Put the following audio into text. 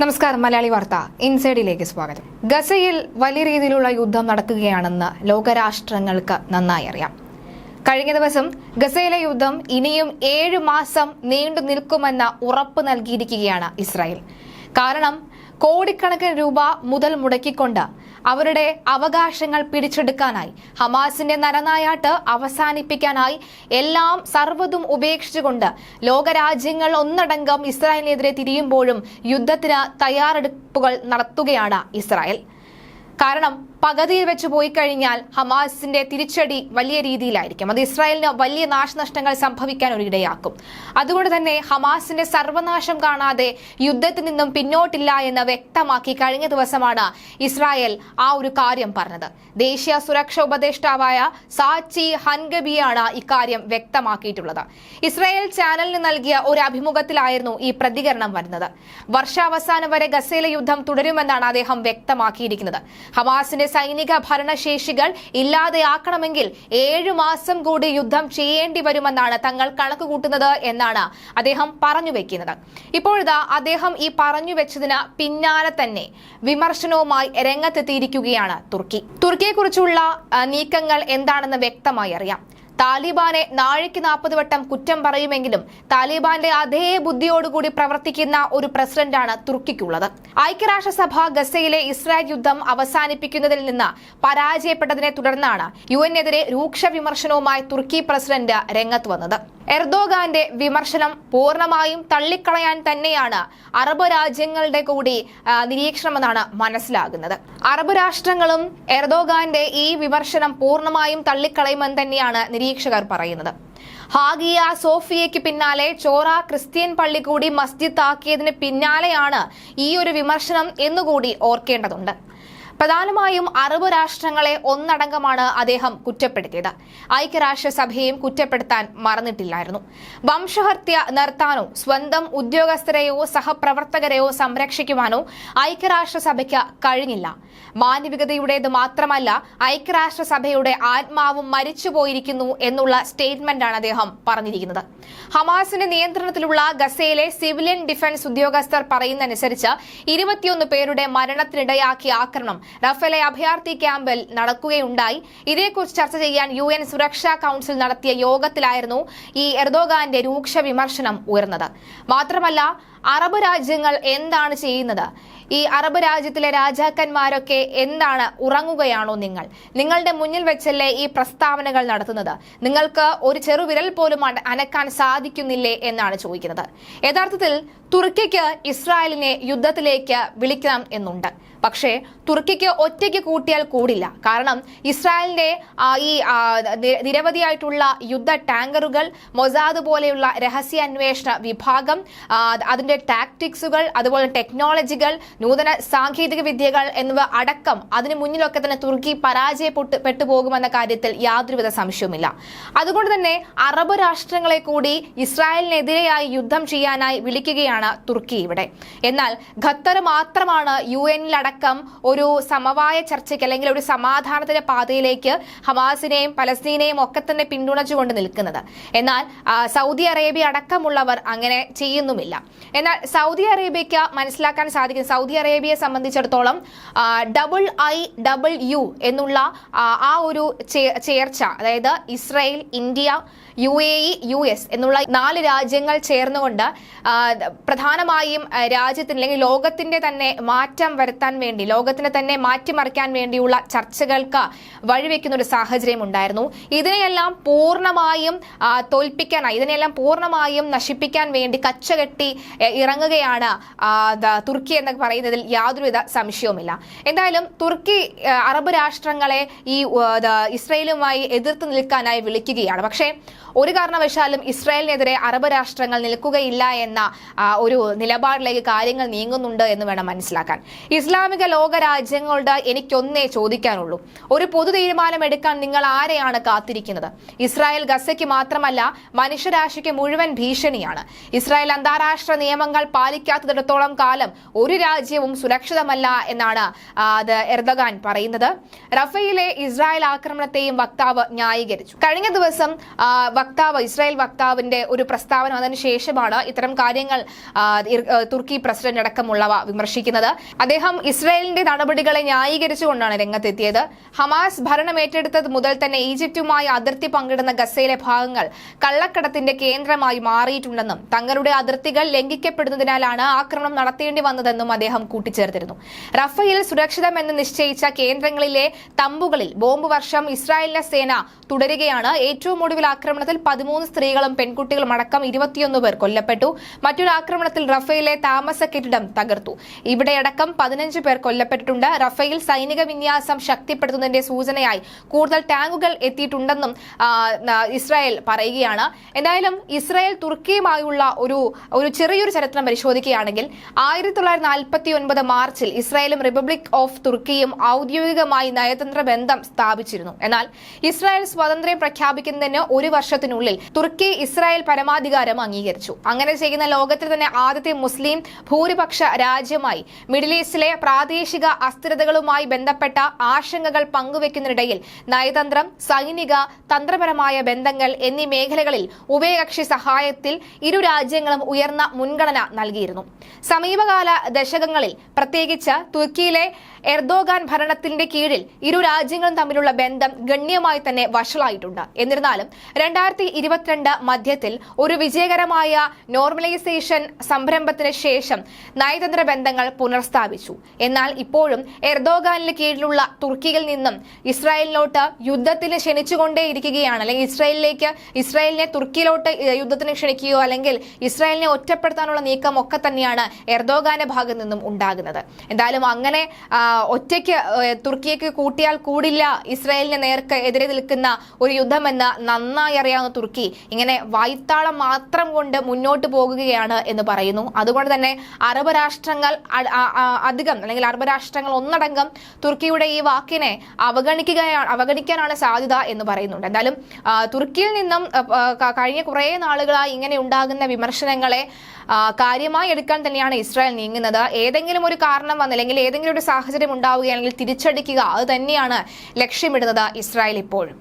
നമസ്കാരം മലയാളി വാർത്ത. ഇൻസൈഡിലേക്ക് സ്വാഗതം. ഗസയിൽ വലിയ രീതിയിലുള്ള യുദ്ധം നടക്കുകയാണെന്ന് ലോകരാഷ്ട്രങ്ങൾക്ക് നന്നായി അറിയാം. കഴിഞ്ഞ ദിവസം ഗസയിലെ യുദ്ധം ഇനിയും ഏഴു മാസം നീണ്ടു നിൽക്കുമെന്ന ഉറപ്പ് നൽകിയിരിക്കുകയാണ് ഇസ്രായേൽ. കാരണം കോടിക്കണക്കിന് രൂപ മുതൽ മുടക്കിക്കൊണ്ട് അവരുടെ അവകാശങ്ങൾ പിടിച്ചെടുക്കാനായി. ഹമാസിന്റെ നരനായാട്ട് അവസാനിപ്പിക്കാനായി എല്ലാം സർവതും ഉപേക്ഷിച്ചുകൊണ്ട് ലോകരാജ്യങ്ങൾ ഒന്നടങ്കം ഇസ്രായേലിനെതിരെ തിരിയുമ്പോഴും യുദ്ധത്തിന് തയ്യാറെടുപ്പുകൾ നടത്തുകയാണ് ഇസ്രായേൽ. കാരണം പകുതിയിൽ വെച്ച് പോയി കഴിഞ്ഞാൽ ഹമാസിന്റെ തിരിച്ചടി വലിയ രീതിയിലായിരിക്കും. അത് ഇസ്രായേലിന് വലിയ നാശനഷ്ടങ്ങൾ സംഭവിക്കാൻ ഒരു ഇടയാക്കും അതുകൊണ്ട് തന്നെ ഹമാസിന്റെ സർവനാശം കാണാതെ യുദ്ധത്തിൽ നിന്നും പിന്നോട്ടില്ല എന്ന് വ്യക്തമാക്കി കഴിഞ്ഞ ദിവസമാണ് ഇസ്രായേൽ ആ ഒരു കാര്യം പറഞ്ഞത്. ദേശീയ സുരക്ഷാ ഉപദേഷ്ടാവായ സാച്ചി ഹൻഗബിയാണ് ഇക്കാര്യം വ്യക്തമാക്കിയിട്ടുള്ളത്. ഇസ്രായേൽ ചാനലിന് നൽകിയ ഒരു അഭിമുഖത്തിലായിരുന്നു ഈ പ്രതികരണം വരുന്നത്. വർഷാവസാനം വരെ ഗസയിലെ യുദ്ധം തുടരുമെന്നാണ് അദ്ദേഹം വ്യക്തമാക്കിയിരിക്കുന്നത്. ഹമാസിന്റെ സൈനിക ഭരണശേഷികൾ ഇല്ലാതെയാക്കണമെങ്കിൽ ഏഴു മാസം കൂടി യുദ്ധം ചെയ്യേണ്ടി വരുമെന്നാണ് തങ്ങൾ കണക്ക് കൂട്ടുന്നത് എന്നാണ് അദ്ദേഹം പറഞ്ഞു വെക്കുന്നത്. ഇപ്പോഴിതാ അദ്ദേഹം ഈ പറഞ്ഞു വെച്ചതിന് പിന്നാലെ തന്നെ വിമർശനവുമായി രംഗത്തെത്തിയിരിക്കുകയാണ് തുർക്കി. തുർക്കിയെക്കുറിച്ചുള്ള നീക്കങ്ങൾ എന്താണെന്ന് വ്യക്തമായി അറിയാം. താലിബാനെ നാഴിക്ക് നാൽപ്പത് വട്ടം കുറ്റം പറയുമെങ്കിലും താലിബാന്റെ അതേ ബുദ്ധിയോടുകൂടി പ്രവർത്തിക്കുന്ന ഒരു പ്രസിഡന്റാണ് തുർക്കിക്കുള്ളത്. ഐക്യരാഷ്ട്രസഭ ഗസയിലെ ഇസ്രായേൽ യുദ്ധം അവസാനിപ്പിക്കുന്നതിൽ നിന്ന് പരാജയപ്പെട്ടതിനെ തുടർന്നാണ് യു എന്നെതിരെ രൂക്ഷ വിമർശനവുമായി തുർക്കി പ്രസിഡന്റ് രംഗത്ത് വന്നത്. എർദോഗാന്റെ വിമർശനം പൂർണമായും തള്ളിക്കളയാൻ തന്നെയാണ് അറബ് രാജ്യങ്ങളുടെ കൂടി നിരീക്ഷണമെന്നാണ് മനസ്സിലാകുന്നത്. അറബ് രാഷ്ട്രങ്ങളും എർദോഗാന്റെ ഈ വിമർശനം പൂർണമായും തള്ളിക്കളയുമെന്ന് തന്നെയാണ് നിരീക്ഷകർ പറയുന്നത്. ഹാഗിയ സോഫിയയ്ക്ക് പിന്നാലെ ചോറ ക്രിസ്ത്യൻ പള്ളി കൂടി മസ്ജിദ് ആക്കിയതിന് പിന്നാലെയാണ് ഈ ഒരു വിമർശനം എന്നുകൂടി ഓർക്കേണ്ടതുണ്ട്. പ്രധാനമായും അറബ് രാഷ്ട്രങ്ങളെ ഒന്നടങ്കമാണ് അദ്ദേഹം കുറ്റപ്പെടുത്തിയത്. ഐക്യരാഷ്ട്രസഭയെയും കുറ്റപ്പെടുത്താൻ മറന്നിട്ടില്ലായിരുന്നു. വംശഹത്യ നിർത്താനോ സ്വന്തം ഉദ്യോഗസ്ഥരെയോ സഹപ്രവർത്തകരെയോ സംരക്ഷിക്കുവാനോ ഐക്യരാഷ്ട്രസഭയ്ക്ക് കഴിഞ്ഞില്ല. മാനവികതയുടേത് മാത്രമല്ല ഐക്യരാഷ്ട്രസഭയുടെ ആത്മാവും മരിച്ചുപോയിരിക്കുന്നു എന്നുള്ള സ്റ്റേറ്റ്മെന്റാണ് അദ്ദേഹം പറഞ്ഞിരിക്കുന്നത്. ഹമാസിന്റെ നിയന്ത്രണത്തിലുള്ള ഗസയിലെ സിവിലിയൻ ഡിഫൻസ് ഉദ്യോഗസ്ഥർ പറയുന്നതനുസരിച്ച് ഇരുപത്തിയൊന്ന് പേരുടെ മരണത്തിനിടയാക്കിയ ആക്രമണം റഫേലെ അഭയാർത്ഥി ക്യാമ്പിൽ നടക്കുകയുണ്ടായി. ഇതേക്കുറിച്ച് ചർച്ച ചെയ്യാൻ യു എൻ സുരക്ഷാ കൌൺസിൽ നടത്തിയ യോഗത്തിലായിരുന്നു ഈ എർദോഗാന്റെ രൂക്ഷ വിമർശനം ഉയർന്നത്. മാത്രമല്ല അറബ് രാജ്യങ്ങൾ എന്താണ് ചെയ്യുന്നത്? ഈ അറബ് രാജ്യത്തിലെ രാജാക്കന്മാരൊക്കെ എന്താണ് ഉറങ്ങുകയാണോ നിങ്ങൾ? നിങ്ങളുടെ മുന്നിൽ വെച്ചല്ലേ ഈ പ്രസ്താവനകൾ നടത്തുന്നത്? നിങ്ങൾക്ക് ഒരു ചെറുവിരൽ പോലും അനക്കാൻ സാധിക്കുന്നില്ലേ എന്നാണ് ചോദിക്കുന്നത്. യഥാർത്ഥത്തിൽ തുർക്കിക്ക് ഇസ്രായേലിനെ യുദ്ധത്തിലേക്ക് വിളിക്കണം എന്നുണ്ട്. പക്ഷേ തുർക്കിക്ക് ഒറ്റയ്ക്ക് കൂട്ടിയാൽ കൂടില്ല. കാരണം ഇസ്രായേലിന്റെ ഈ നിരവധിയായിട്ടുള്ള യുദ്ധ ടാങ്കറുകൾ മൊസാദ് പോലെയുള്ള രഹസ്യാന്വേഷണ വിഭാഗം അതിന്റെ ടാക്ടിക്സുകൾ അതുപോലെ ടെക്നോളജികൾ നൂതന സാങ്കേതിക വിദ്യകൾ എന്നിവ അടക്കം അതിന് മുന്നിലൊക്കെ തന്നെ തുർക്കി പരാജയപ്പെട്ട് പെട്ടുപോകുമെന്ന കാര്യത്തിൽ യാതൊരുവിധ സംശയവുമില്ല. അതുകൊണ്ട് തന്നെ അറബ് രാഷ്ട്രങ്ങളെ കൂടി ഇസ്രായേലിനെതിരെയായി യുദ്ധം ചെയ്യാനായി വിളിക്കുകയാണ് തുർക്കി ഇവിടെ. എന്നാൽ ഖത്തർ മാത്രമാണ് യു എന്നിലടക്കം ഒരു സമവായ ചർച്ചയ്ക്ക് അല്ലെങ്കിൽ ഒരു സമാധാനത്തിന്റെ പാതയിലേക്ക് ഹമാസിനെയും പലസ്തീനെയും ഒക്കെ തന്നെ പിന്തുണച്ചുകൊണ്ട് നിൽക്കുന്നത്. എന്നാൽ സൗദി അറേബ്യ അടക്കമുള്ളവർ അങ്ങനെ ചെയ്യുന്നുമില്ല. എന്നാൽ സൗദി അറേബ്യയ്ക്ക് മനസ്സിലാക്കാൻ സാധിക്കും സൗദി അറേബ്യയെ സംബന്ധിച്ചിടത്തോളം ഡബിൾ ഐ ഡബിൾ യു എന്നുള്ള ആ, ഒരു ചേർച്ച അതായത് Israel India U A E U S എന്നുള്ള നാല് രാജ്യങ്ങൾ ചേർന്നുകൊണ്ട് പ്രധാനമായും രാജ്യത്തിന് അല്ലെങ്കിൽ ലോകത്തിന്റെ തന്നെ മാറ്റം വരുത്താൻ വേണ്ടി ലോകത്തിനെ തന്നെ മാറ്റിമറിക്കാൻ വേണ്ടിയുള്ള ചർച്ചകൾക്ക് വഴിവെക്കുന്ന ഒരു സാഹചര്യം ഉണ്ടായിരുന്നു. ഇതിനെയെല്ലാം പൂർണമായും തോൽപ്പിക്കാനായി ഇതിനെയെല്ലാം പൂർണമായും നശിപ്പിക്കാൻ വേണ്ടി കച്ചകെട്ടി ഇറങ്ങുകയാണ് തുർക്കി എന്ന് പറയുന്നതിൽ യാതൊരുവിധ സംശയവുമില്ല. എന്തായാലും തുർക്കി അറബ് രാഷ്ട്രങ്ങളെ ഈ ഇസ്രയേലുമായി എതിർത്ത് നിൽക്കാനായി വിളിക്കുകയാണ്. പക്ഷേ ഒരു കാരണവശാലും ഇസ്രായേലിനെതിരെ അറബ് രാഷ്ട്രങ്ങൾ നിൽക്കുകയില്ല എന്ന ഒരു നിലപാടിലേക്ക് കാര്യങ്ങൾ നീങ്ങുന്നുണ്ട് എന്ന് വേണം മനസ്സിലാക്കാൻ. ഇസ്ലാമിക ലോക രാജ്യങ്ങളുടെ എനിക്കൊന്നേ ചോദിക്കാനുള്ളൂ. ഒരു പൊതു തീരുമാനം എടുക്കാൻ നിങ്ങൾ ആരെയാണ് കാത്തിരിക്കുന്നത്? ഇസ്രായേൽ ഗസയ്ക്ക് മാത്രമല്ല മനുഷ്യരാശിക്ക് മുഴുവൻ ഭീഷണിയാണ്. ഇസ്രായേൽ അന്താരാഷ്ട്ര നിയമങ്ങൾ പാലിക്കാത്തിടത്തോളം കാലം ഒരു രാജ്യവും സുരക്ഷിതമല്ല എന്നാണ് അത് എർദഗാൻ പറയുന്നത്. റഫയിലെ ഇസ്രായേൽ ആക്രമണത്തെയും വക്താവ് ന്യായീകരിച്ചു. കഴിഞ്ഞ ദിവസം വക്താവ് ഇസ്രായേൽ വക്താവിന്റെ ഒരു പ്രസ്താവന ശേഷമാണ് ഇത്തരം കാര്യങ്ങൾ തുർക്കി പ്രസിഡന്റ് അടക്കമുള്ളവ വിമർശിക്കുന്നത്. അദ്ദേഹം ഇസ്രായേലിന്റെ നടപടികളെ ന്യായീകരിച്ചുകൊണ്ടാണ് രംഗത്തെത്തിയത്. ഹമാസ് ഭരണം ഏറ്റെടുത്തത് മുതൽ തന്നെ ഈജിപ്തുമായി അതിർത്തി പങ്കിടുന്ന ഗസയിലെ ഭാഗങ്ങൾ കള്ളക്കടത്തിന്റെ കേന്ദ്രമായി മാറിയിട്ടുണ്ടെന്നും തങ്ങളുടെ അതിർത്തികൾ ലംഘിക്കപ്പെടുന്നതിനാലാണ് ആക്രമണം നടത്തേണ്ടി വന്നതെന്നും അദ്ദേഹം കൂട്ടിച്ചേർത്തിരുന്നു. റഫയിൽ സുരക്ഷിതമെന്ന് നിശ്ചയിച്ച കേന്ദ്രങ്ങളിലെ തമ്പുകളിൽ ബോംബ് വർഷം ഇസ്രായേലിന്റെ സേന തുടരുകയാണ്. ഏറ്റവും ഒടുവിൽ ആക്രമണത്തിൽ പതിമൂന്ന് സ്ത്രീകളും പെൺകുട്ടികളും അടക്കം ഇരുപത്തിയൊന്ന് പേർ കൊല്ലപ്പെട്ടു. മറ്റൊരു ആക്രമണത്തിൽ റഫേലെ താമസ കെട്ടിടം തകർത്തു. ഇവിടെയടക്കം പതിനഞ്ച് പേർ കൊല്ലപ്പെട്ടിട്ടുണ്ട്. റഫേൽ സൈനിക വിന്യാസം ശക്തിപ്പെടുത്തുന്നതിന്റെ സൂചനയായി കൂടുതൽ ടാങ്കുകൾ എത്തിയിട്ടുണ്ടെന്നും ഇസ്രായേൽ പറയുകയാണ്. എന്തായാലും ഇസ്രായേൽ തുർക്കിയുമായുള്ള ഒരു ഒരു ചെറിയൊരു ചരിത്രം പരിശോധിക്കുകയാണെങ്കിൽ ആയിരത്തി തൊള്ളായിരത്തി നാൽപ്പത്തി ഒൻപത് മാർച്ചിൽ ഇസ്രായേലും റിപ്പബ്ലിക് ഓഫ് തുർക്കിയും ഔദ്യോഗികമായി നയതന്ത്ര ബന്ധം സ്ഥാപിച്ചിരുന്നു. എന്നാൽ ഇസ്രായേൽ സ്വാതന്ത്ര്യം പ്രഖ്യാപിക്കുന്നതിന് ഒരു വർഷത്തിനുള്ളിൽ തുർക്കി ഇസ്രായേൽ പരമാധികാരം അംഗീകരിച്ചു. അങ്ങനെ ചെയ്യുന്ന ലോകത്തിൽ തന്നെ ആദ്യത്തെ മുസ്ലിം ഭൂരിപക്ഷ രാജ്യമായി മിഡിൽ ഈസ്റ്റിലെ പ്രാദേശിക അസ്ഥിരതകളുമായി ബന്ധപ്പെട്ട ആശങ്കകൾ പങ്കുവെക്കുന്നതിനിടയിൽ നയതന്ത്രം സൈനിക തന്ത്രപരമായ ബന്ധങ്ങൾ എന്നീ മേഖലകളിൽ ഉഭയകക്ഷി സഹായത്തിൽ ഇരു രാജ്യങ്ങളും ഉയർന്ന മുൻഗണന നൽകിയിരുന്നു. സമീപകാല ദശകങ്ങളിൽ പ്രത്യേകിച്ച് തുർക്കിയിലെ എർദോഗാൻ ഭരണത്തിന്റെ കീഴിൽ ഇരു രാജ്യങ്ങളും തമ്മിലുള്ള ബന്ധം ഗണ്യമായി തന്നെ വഷളായിട്ടുണ്ട്. എന്നിരുന്നാലും രണ്ടായിരത്തി ഇരുപത്തിരണ്ട് മധ്യത്തിൽ ഒരു വിജയകരമായ നോർമലൈസേഷൻ സംരംഭത്തിന് ശേഷം നയതന്ത്ര ബന്ധങ്ങൾ പുനഃസ്ഥാപിച്ചു എന്നാൽ ഇപ്പോഴും എർദോഗാനിന് കീഴിലുള്ള തുർക്കിയിൽ നിന്നും ഇസ്രായേലിലോട്ട് യുദ്ധത്തിന് ക്ഷണിച്ചുകൊണ്ടേയിരിക്കുകയാണ്. അല്ലെങ്കിൽ ഇസ്രായേലിലേക്ക് ഇസ്രായേലിനെ തുർക്കിയിലോട്ട് യുദ്ധത്തിന് ക്ഷണിക്കുകയോ അല്ലെങ്കിൽ ഇസ്രായേലിനെ ഒറ്റപ്പെടുത്താനുള്ള നീക്കം ഒക്കെ തന്നെയാണ് എർദോഗാന്റെ ഭാഗത്ത് നിന്നും ഉണ്ടാകുന്നത്. എന്തായാലും അങ്ങനെ ഒറ്റയ്ക്ക് തുർക്കിയേക്ക് കൂട്ടിയാൽ കൂടില്ല ഇസ്രായേലിന് നേർക്ക് എതിരെ നിൽക്കുന്ന ഒരു യുദ്ധമെന്ന് നന്നായി അറിയാവുന്ന തുർക്കി ഇങ്ങനെ വായ്ത്താളം മാത്രം കൊണ്ട് മുന്നോട്ട് പോകുകയാണ് എന്ന് പറയുന്നു. അതുകൊണ്ട് തന്നെ അറബ് രാഷ്ട്രങ്ങൾ അധികം അല്ലെങ്കിൽ അറബ് രാഷ്ട്രങ്ങൾ ഒന്നടങ്കം തുർക്കിയുടെ ഈ വാക്കിനെ അവഗണിക്കുകയാണ് അവഗണിക്കാനാണ് സാധ്യത എന്ന് പറയുന്നുണ്ട്. എന്തായാലും തുർക്കിയിൽ നിന്നും കഴിഞ്ഞ കുറേ നാളുകളായി ഇങ്ങനെ ഉണ്ടാകുന്ന വിമർശനങ്ങളെ കാര്യമായി എടുക്കാൻ തന്നെയാണ് ഇസ്രായേൽ നീങ്ങുന്നത്. ഏതെങ്കിലും ഒരു കാരണം വന്നില്ലെങ്കിൽ ഏതെങ്കിലും ഒരു സാഹചര്യം ഉണ്ടാവുകയാണെങ്കിൽ തിരിച്ചടിക്കുക അത് തന്നെയാണ് ലക്ഷ്യമിടുന്നത് ഇസ്രായേൽ ഇപ്പോഴും.